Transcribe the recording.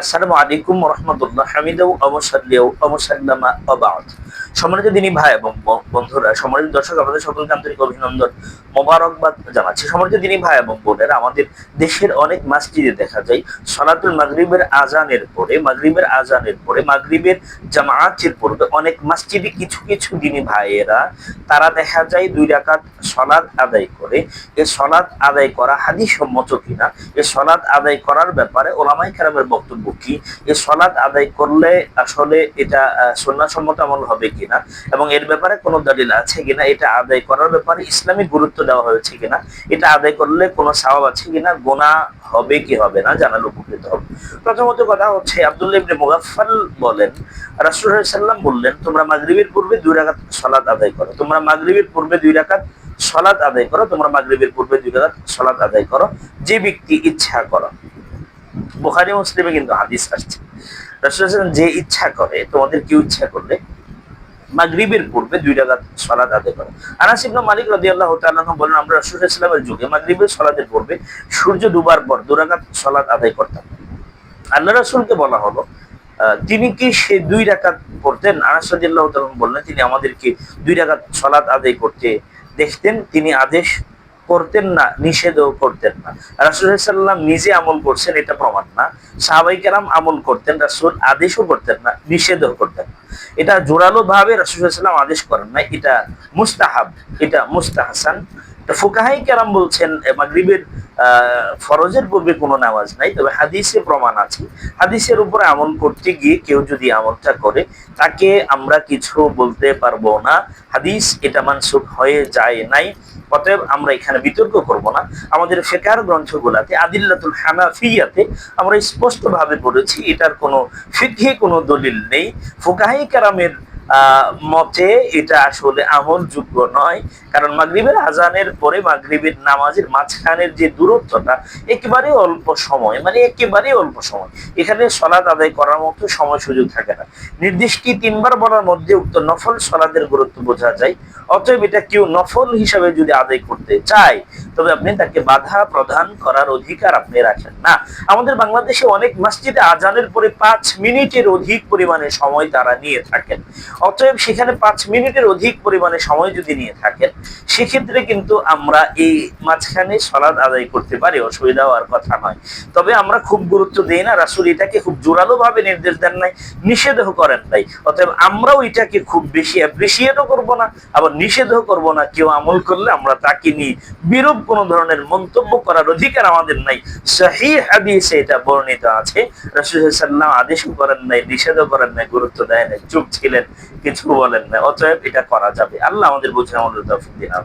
আসসালামু আলাইকুম রহমতুল্লাহ। হামিদাউ অবসাল্লিয়াউ অবসাল্লামা অবাদ সম্মানিত দিনী ভাই এবং বন্ধুরা, সম্মানিত দর্শক আমাদের সকলকে আন্তরিক অভিনন্দন, মোবারকবাদ জানাচ্ছি। সম্মানিত দিনী ভাই এবং আমাদের দেশের অনেক মসজিদে দেখা যায়, সলাতুল মাগরিবের আজানের পরে, মাগরিবের আজানের পরে, মাগরিবের জামায়াতের পূর্বে অনেক মসজিদে কিছু কিছু দিনী ভাইয়েরা, তারা দেখা যায় দুই রাকাত সলাদ আদায় করে। এ সলাদ আদায় করা হাদিস সম্মত কিনা, এ সলাদ আদায় করার ব্যাপারে ওলামাই কেরামের বক্তব্য কি? এ সলাদ আদায় করলে আসলে এটা সন্ন্যাসম্মত আমল হবে কিনা? এবং এর ব্যাপারে কোনো দলিল আছে কিনা? এটা আদায় করার ব্যাপারে ইসলামিক গুরুত্ব দেওয়া হয়েছে কিনা? এটা আদায় করলে কোনো সাওয়াব আছে কিনা? গোনা হবে কি হবে না? জানালে উপকৃত হবে। প্রথমত কথা হচ্ছে, আব্দুল্লাহ ইবনে মুগাফফাল বলেন, রাসূল সাল্লাম বললেন, তোমরা মাগরিবের পূর্বে দুই রাকাত সালাত আদায় করো। তোমরা মাগরিবের পূর্বে দুই রাকাত সলাৎ আদায় করো। তোমরা মাগরিবের পূর্বে দুই রাকাত সলাৎ আদায় করো। যে ব্যক্তি ইচ্ছা করো। বুখারী মুসলিমে কিন্তু হাদিস আসছে। রাসূল যে ইচ্ছা করে, তোমাদের কেউ ইচ্ছা করলে মাগরিবের পূর্বে দুই রাকাত সালাত আদায় করো। আনাস ইবনে মালিক রাদিয়াল্লাহু তাআলা আনহু বলেন, আমরা রাসূল সাল্লামের যুগে মাগরিবের সালাতের পূর্বে সূর্য ডুবার পর দুই রাকাত সালাত আদায় করতাম। আল্লাহ রাসূলকে বলা হলো তিনি কি সে দুই রাকাত পড়তেন? আনাস রাদিয়াল্লাহু তাআলা বললেন, তিনি আমাদেরকে দুই রাকাত সালাত আদায় করতে দেখতেন। তিনি আদেশ করতেন না, নিষেধও করতেন না। রাসুল সাল্লাম নিজে আমল করছেন, এটা প্রমাণ না। সাহাবাই কেরাম আমল করতেন, রাসুল আদেশও করতেন না, নিষেধও করতেন না। এটা জোরালো ভাবে রাসুলাম আদেশ করেন না এটা মুস্তাহাব, এটা মুস্তাহাসান। ফুকাহাই কেরাম বলছেন মাগরিবের ফরজের পূর্বে কোনো নামাজ নাই, তবে হাদিসে প্রমাণ আছে। হাদিসের উপরে আমল করতে গিয়ে কেউ যদি আমলটা করে, তাকে আমরা কিছু বলতে পারব না। হাদিস এটা মানসুখ হয়ে যায় নাই, অতএব আমরা এখানে বিতর্ক করব না। আমাদের ফেকার গ্রন্থগুলাতে, আদিল্লাতুল হানাফিয়াতে আমরা স্পষ্ট ভাবে পড়েছি, এটার কোনো ফিকহে কোনো দলিল নেই। ফুকাহি কারামের মতে এটা আসলে আমলযোগ্য নয়। কারণ মাগরিবের আজানের পরে মাগরিবের নামাজের মাঝখানের যে দূরত্বটা, একেবারে অল্প সময় মানে একেবারে অল্প সময়। এখানে সলাদ আদায় করার মতো সময় সুযোগ থাকে না। নির্দিষ্ট তিনবার বলার মধ্যে উক্ত নফল সলাদের গুরুত্ব বোঝা যায়। অতএব এটা কেউ নফল হিসাবে যদি আদায় করতে চায় তবে আপনি তাকে বাধা প্রদান করার অধিকার আপনি রাখেন না। আমাদের বাংলাদেশে অনেক মসজিদে আজানের পরে পাঁচ মিনিটের অধিক পরিমাণে সময় তারা নিয়ে থাকেন। অতএব সেখানে পাঁচ মিনিটের অধিক পরিমাণে সময় যদি নিয়ে থাকেন, সেক্ষেত্রে কিন্তু আমরা এই মাঝখানে সলাদ আদায় করতে পারি অসুবিধা হওয়ার কথা নয়। তবে আমরা খুব গুরুত্ব দিই না, রাসুল এটাকে খুব জোরালো ভাবে নির্দেশ দেন নাই, নিষেধও করেন নাই। অতএব আমরাও এটাকে খুব বেশি অ্যাপ্রিসিয়েটও করব না, আবার নিষেধও করব না, কেউ আমল করলে আমরা তাকে নিয়ে বিরূপ কোনো ধরনের মন্তব্য করার অধিকার আমাদের নাই। এটা বর্ণিত আছে। আদেশ করেন নাই নিষেধ করেন নাই, গুরুত্ব দেয় নাই, চুপ ছিলেন, কিছু বলেন না অতএব এটা করা যাবে। আল্লাহ আমাদের বুঝে আমাদের